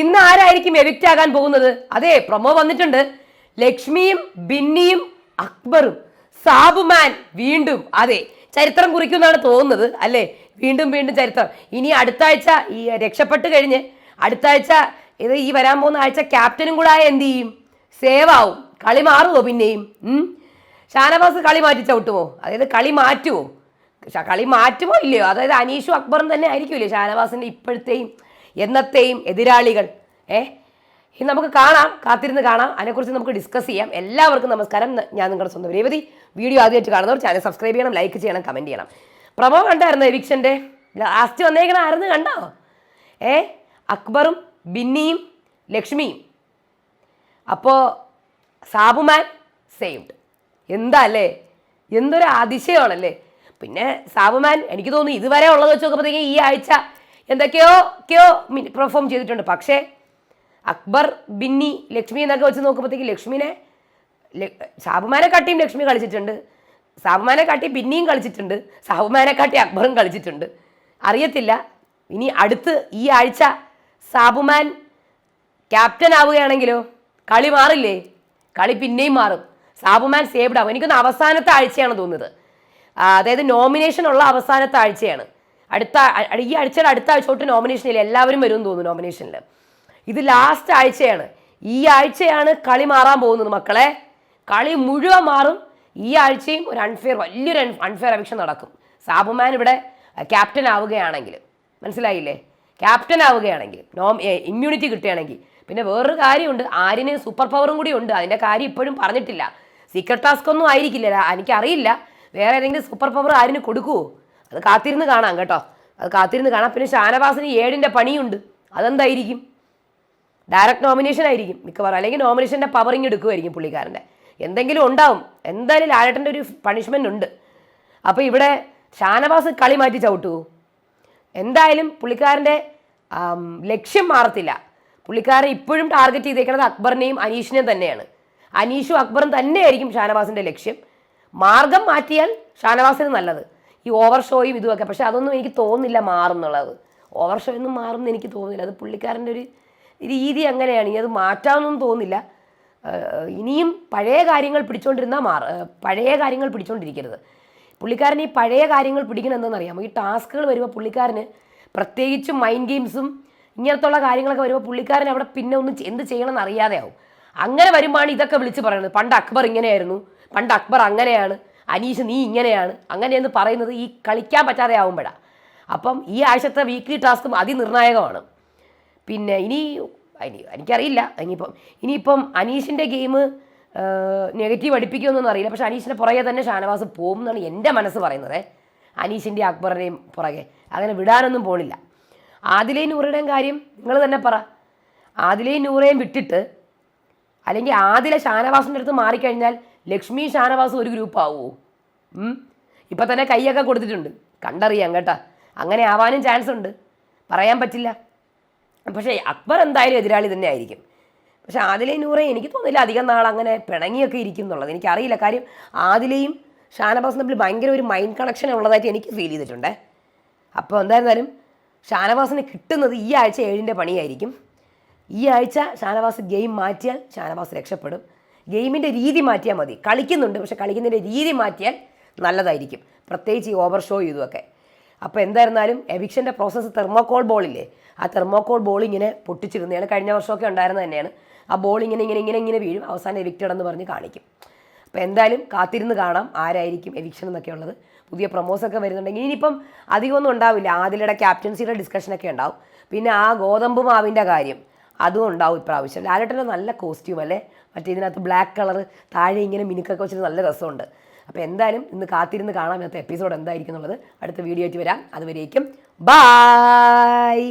ഇന്ന് ആരായിരിക്കും എവിക്റ്റ് ആകാൻ പോകുന്നത്? അതെ പ്രൊമോ വന്നിട്ടുണ്ട്. ലക്ഷ്മിയും ബിന്നിയും അക്ബറും സാബുമാൻ വീണ്ടും അതെ ചരിത്രം കുറിക്കുമെന്നാണ് തോന്നുന്നത് അല്ലേ? വീണ്ടും വീണ്ടും ചരിത്രം. ഇനി അടുത്ത ആഴ്ച ഈ രക്ഷപ്പെട്ട് കഴിഞ്ഞ് അടുത്ത ആഴ്ച ഇത് ഈ വരാൻ പോകുന്ന ആഴ്ച ക്യാപ്റ്റനും കൂടെ ആയ എന്ത് ചെയ്യും? സേവ് ആവും. കളി മാറുമോ പിന്നെയും? ഷാനവാസ് കളി മാറ്റി ചവിട്ടുമോ അതായത് കളി മാറ്റുമോ കളി മാറ്റുമോ ഇല്ലയോ? അതായത് അനീഷും അക്ബറും തന്നെ ആയിരിക്കുമല്ലേ ഷാനവാസിന്റെ ഇപ്പോഴത്തെയും എന്നത്തെയും എതിരാളികൾ. ഏ? ഇനി നമുക്ക് കാണാം കാത്തിരുന്ന് കാണാം. അതിനെക്കുറിച്ച് നമുക്ക് ഡിസ്കസ് ചെയ്യാം. എല്ലാവർക്കും നമസ്കാരം. ഞാൻ നിങ്ങളുടെ സ്വന്തം രേവതി. വീഡിയോ ആദ്യമായിട്ട് കാണുന്നവർ ചാനൽ സബ്സ്ക്രൈബ് ചെയ്യണം ലൈക്ക് ചെയ്യണം കമന്റ് ചെയ്യണം. പ്രമോ കണ്ടായിരുന്നു എവിക്ഷന്റെ ലാസ്റ്റ് വന്നേക്കണ ആരെന്ന് കണ്ടോ? ഏ? അക്ബറും ബിന്നിയും ലക്ഷ്മിയും. അപ്പോൾ സാബുമാൻ സേവ്ഡ് എന്താ അല്ലേ? എന്തൊരു അതിശയമാണല്ലേ? പിന്നെ സാബുമാൻ എനിക്ക് തോന്നുന്നു ഇതുവരെ ഉള്ളത് വെച്ച് നോക്കുമ്പോഴത്തേക്കും ഈ ആഴ്ച എന്തൊക്കെയോ ഒക്കെയോ പെർഫോം ചെയ്തിട്ടുണ്ട്. പക്ഷേ അക്ബർ ബിന്നി ലക്ഷ്മി എന്നൊക്കെ വെച്ച് നോക്കുമ്പോഴത്തേക്ക് ലക്ഷ്മിനെ സാബുമാനെ കാട്ടിയും ലക്ഷ്മി കളിച്ചിട്ടുണ്ട്. സാബുമാനെ കാട്ടി ബിന്നിയും കളിച്ചിട്ടുണ്ട്. സാബുമാനെ കാട്ടി അക്ബറും കളിച്ചിട്ടുണ്ട്. അറിയത്തില്ല. ഇനി അടുത്ത് ഈ ആഴ്ച സാബുമാൻ ക്യാപ്റ്റൻ ആവുകയാണെങ്കിലോ കളി മാറില്ലേ? കളി പിന്നെയും മാറും. സാബുമാൻ സേവ്ഡ് ആവും. എനിക്കൊന്ന് അവസാനത്തെ ആഴ്ചയാണ് തോന്നുന്നത്. അതായത് നോമിനേഷൻ ഉള്ള അവസാനത്തെ ആഴ്ചയാണ്. അടുത്ത ഈ ആഴ്ചയുടെ അടുത്ത ആഴ്ച തൊട്ട് നോമിനേഷനിൽ എല്ലാവരും വരും തോന്നുന്നു നോമിനേഷനിൽ ഇത് ലാസ്റ്റ് ആഴ്ചയാണ്. ഈ ആഴ്ചയാണ് കളി മാറാൻ പോകുന്നത് മക്കളെ. കളി മുഴുവൻ മാറും. ഈ ആഴ്ചയും ഒരു അൺഫെയർ വലിയൊരു അൺഫെയർ അപേക്ഷ നടക്കും. സാബുമാൻ ഇവിടെ ക്യാപ്റ്റൻ ആവുകയാണെങ്കിൽ. മനസ്സിലായില്ലേ? ക്യാപ്റ്റൻ ആവുകയാണെങ്കിൽ നോം ഇമ്മ്യൂണിറ്റി കിട്ടുകയാണെങ്കിൽ. പിന്നെ വേറൊരു കാര്യമുണ്ട്. ആര്യന് സൂപ്പർ പവറും കൂടി ഉണ്ട്. അതിന്റെ കാര്യം ഇപ്പോഴും പറഞ്ഞിട്ടില്ല. സീക്രട്ട് ടാസ്ക് ഒന്നും ആയിരിക്കില്ല. എനിക്കറിയില്ല വേറെ ഏതെങ്കിലും സൂപ്പർ പവർ ആര്യന് കൊടുക്കുമോ അത് കാത്തിരുന്ന് കാണാം കേട്ടോ. അത് കാത്തിരുന്ന് കാണാം. പിന്നെ ഷാനവാസിന് ഏഴിന്റെ പണിയുണ്ട്. അതെന്തായിരിക്കും? ഡയറക്റ്റ് നോമിനേഷൻ ആയിരിക്കും മിക്കവാറും. അല്ലെങ്കിൽ നോമിനേഷന്റെ പവറിങ് എടുക്കുമായിരിക്കും പുള്ളിക്കാരന്റെ. എന്തെങ്കിലും ഉണ്ടാവും. എന്തായാലും ലാലേട്ടന്റെ ഒരു പണിഷ്മെന്റ് ഉണ്ട്. അപ്പോൾ ഇവിടെ ഷാനവാസ് കളി മാറ്റി ചവിട്ടുമോ എന്തായാലും പുള്ളിക്കാരന്റെ ലക്ഷ്യം മാറത്തില്ല. പുള്ളിക്കാരൻ ഇപ്പോഴും ടാർഗറ്റ് ചെയ്തേക്കുന്നത് അക്ബറിനെയും അനീഷിനെയും തന്നെയാണ്. അനീഷും അക്ബറും തന്നെയായിരിക്കും ഷാനവാസിന്റെ ലക്ഷ്യം. മാർഗം മാറ്റിയാൽ ഷാനവാസിന് നല്ലത്. ഈ ഓവർ ഷോയും ഇതുമൊക്കെ പക്ഷെ അതൊന്നും എനിക്ക് തോന്നുന്നില്ല മാറുന്നുള്ളത്. ഓവർ ഷോ ഒന്നും മാറും എന്ന് എനിക്ക് തോന്നുന്നില്ല. അത് പുള്ളിക്കാരന്റെ ഒരു രീതി അങ്ങനെയാണ്. ഇനി അത് മാറ്റാമെന്നൊന്നും തോന്നുന്നില്ല. ഇനിയും പഴയ കാര്യങ്ങൾ പിടിച്ചോണ്ടിരുന്നാൽ മാറ പഴയ കാര്യങ്ങൾ പിടിച്ചുകൊണ്ടിരിക്കരുത് പുള്ളിക്കാരൻ ഈ പഴയ കാര്യങ്ങൾ പിടിക്കണം എന്താണെന്നറിയാമോ? ഈ ടാസ്കുകൾ വരുമ്പോൾ പുള്ളിക്കാരന് പ്രത്യേകിച്ചും മൈൻഡ് ഗെയിംസും ഇങ്ങനത്തുള്ള കാര്യങ്ങളൊക്കെ വരുമ്പോൾ പുള്ളിക്കാരൻ അവിടെ പിന്നെ ഒന്നും എന്ത് ചെയ്യണമെന്ന് അറിയാതെ ആവും അങ്ങനെ വരുമ്പോഴാണ് ഇതൊക്കെ വിളിച്ച് പറയുന്നത്. പണ്ട് അക്ബർ ഇങ്ങനെയായിരുന്നു. പണ്ട് അക്ബർ അങ്ങനെയാണ്. അനീഷ് നീ ഇങ്ങനെയാണ്. അങ്ങനെയെന്ന് പറയുന്നത് ഈ കളിക്കാൻ പറ്റാതെ ആവുമ്പോഴാണ് അപ്പം ഈ ആഴ്ചത്തെ വീക്ക്ലി ടാസ്കും അതിനിർണായകമാണ്. പിന്നെ ഇനി ഇനി എനിക്കറിയില്ല. ഇനിയിപ്പം ഇനിയിപ്പം അനീഷിന്റെ ഗെയിം നെഗറ്റീവ് അടുപ്പിക്കുമെന്നൊന്നും അറിയില്ല. പക്ഷേ അനീഷിന്റെ പുറകെ തന്നെ ഷാനവാസ് പോകും എന്നാണ് എന്റെ മനസ്സ് പറയുന്നത്. അനീഷിന്റെ അക്ബറിന്റെയും പുറകെ. അങ്ങനെ വിടാനൊന്നും പോണില്ല. ആദിലേ നൂറയുടെയും കാര്യം നിങ്ങൾ തന്നെ പറ. ആദിലേ നൂറയും വിട്ടിട്ട് അല്ലെങ്കിൽ ആദിലെ ഷാനവാസിന്റെ അടുത്ത് മാറിക്കഴിഞ്ഞാൽ ലക്ഷ്മി ഷാനവാസ് ഒരു ഗ്രൂപ്പ് ആവുമോ ഇപ്പം തന്നെ കൈയൊക്കെ കൊടുത്തിട്ടുണ്ട്. കണ്ടറിയാം കേട്ടാ. അങ്ങനെ ആവാനും ചാൻസ് ഉണ്ട്. പറയാൻ പറ്റില്ല. പക്ഷേ അക്ബർ എന്തായാലും എതിരാളി തന്നെ ആയിരിക്കും. പക്ഷേ ആദിലെ നൂറെ എനിക്ക് തോന്നില്ല അധികം നാൾ അങ്ങനെ പിണങ്ങിയൊക്കെ ഇരിക്കും എന്നുള്ളത്. എനിക്കറിയില്ല. കാര്യം ആദിലയും ഷാനവാസും തമ്മിൽ ഭയങ്കര ഒരു മൈൻഡ് കണക്ഷൻ ഉള്ളതായിട്ട് എനിക്ക് ഫീൽ ചെയ്തിട്ടുണ്ട്. അപ്പോൾ എന്തായിരുന്നാലും ഷാനവാസിന് കിട്ടുന്നത് ഈ ആഴ്ച ഏഴിന്റെ പണിയായിരിക്കും. ഈ ആഴ്ച ഷാനവാസ് ഗെയിം മാറ്റിയാൽ ഷാനവാസ് രക്ഷപ്പെടും. ഗെയിമിന്റെ രീതി മാറ്റിയാൽ മതി. കളിക്കുന്നുണ്ട് പക്ഷെ കളിക്കുന്നതിന്റെ രീതി മാറ്റിയാൽ നല്ലതായിരിക്കും. പ്രത്യേകിച്ച് ഈ ഓവർ ഷോ ഇതുമൊക്കെ. അപ്പോൾ എന്തായിരുന്നാലും എവിക്ഷന്റെ പ്രോസസ്സ് തെർമോകോൾ ബോളില്ലേ? ആ തെർമോകോൾ ബോൾ ഇങ്ങനെ പൊട്ടിച്ചിരുന്നതാണ് കഴിഞ്ഞ വർഷമൊക്കെ ഉണ്ടായിരുന്നത് തന്നെയാണ്. ആ ബോൾ ഇങ്ങനെ ഇങ്ങനെ ഇങ്ങനെ ഇങ്ങനെ വീഴും. അവസാനം എവിക്റ്റഡ് എന്ന് പറഞ്ഞ് കാണിക്കും. അപ്പോൾ എന്തായാലും കാത്തിരുന്ന് കാണാം ആരായിരിക്കും എവിക്ഷൻ എന്നൊക്കെ ഉള്ളത്. പുതിയ പ്രൊമോസൊക്കെ വരുന്നുണ്ടെങ്കിൽ ഇനിയിപ്പം അധികമൊന്നും ഉണ്ടാവില്ല. ആദിലയുടെ ക്യാപ്റ്റൻസിയുടെ ഡിസ്കഷനൊക്കെ ഉണ്ടാവും. പിന്നെ ആ ഗോതമ്പ് മാവിന്റെ കാര്യം അതും ഉണ്ടാവും ഇപ്രാവശ്യം. ലാലട്ടന്റെ നല്ല കോസ്റ്റ്യൂം അല്ലേ? മറ്റേ ഇതിനകത്ത് ബ്ലാക്ക് കളർ താഴെ ഇങ്ങനെ മിനുക്കൊക്കെ വെച്ചിട്ട് നല്ല രസമുണ്ട്. അപ്പോൾ എന്തായാലും ഇന്ന് കാത്തിരുന്ന് കാണാം ഇന്നത്തെ എപ്പിസോഡ് എന്തായിരിക്കും എന്നുള്ളത്. അടുത്ത വീഡിയോ ആയിട്ട് വരാം. അതുവരേക്കും ബായ്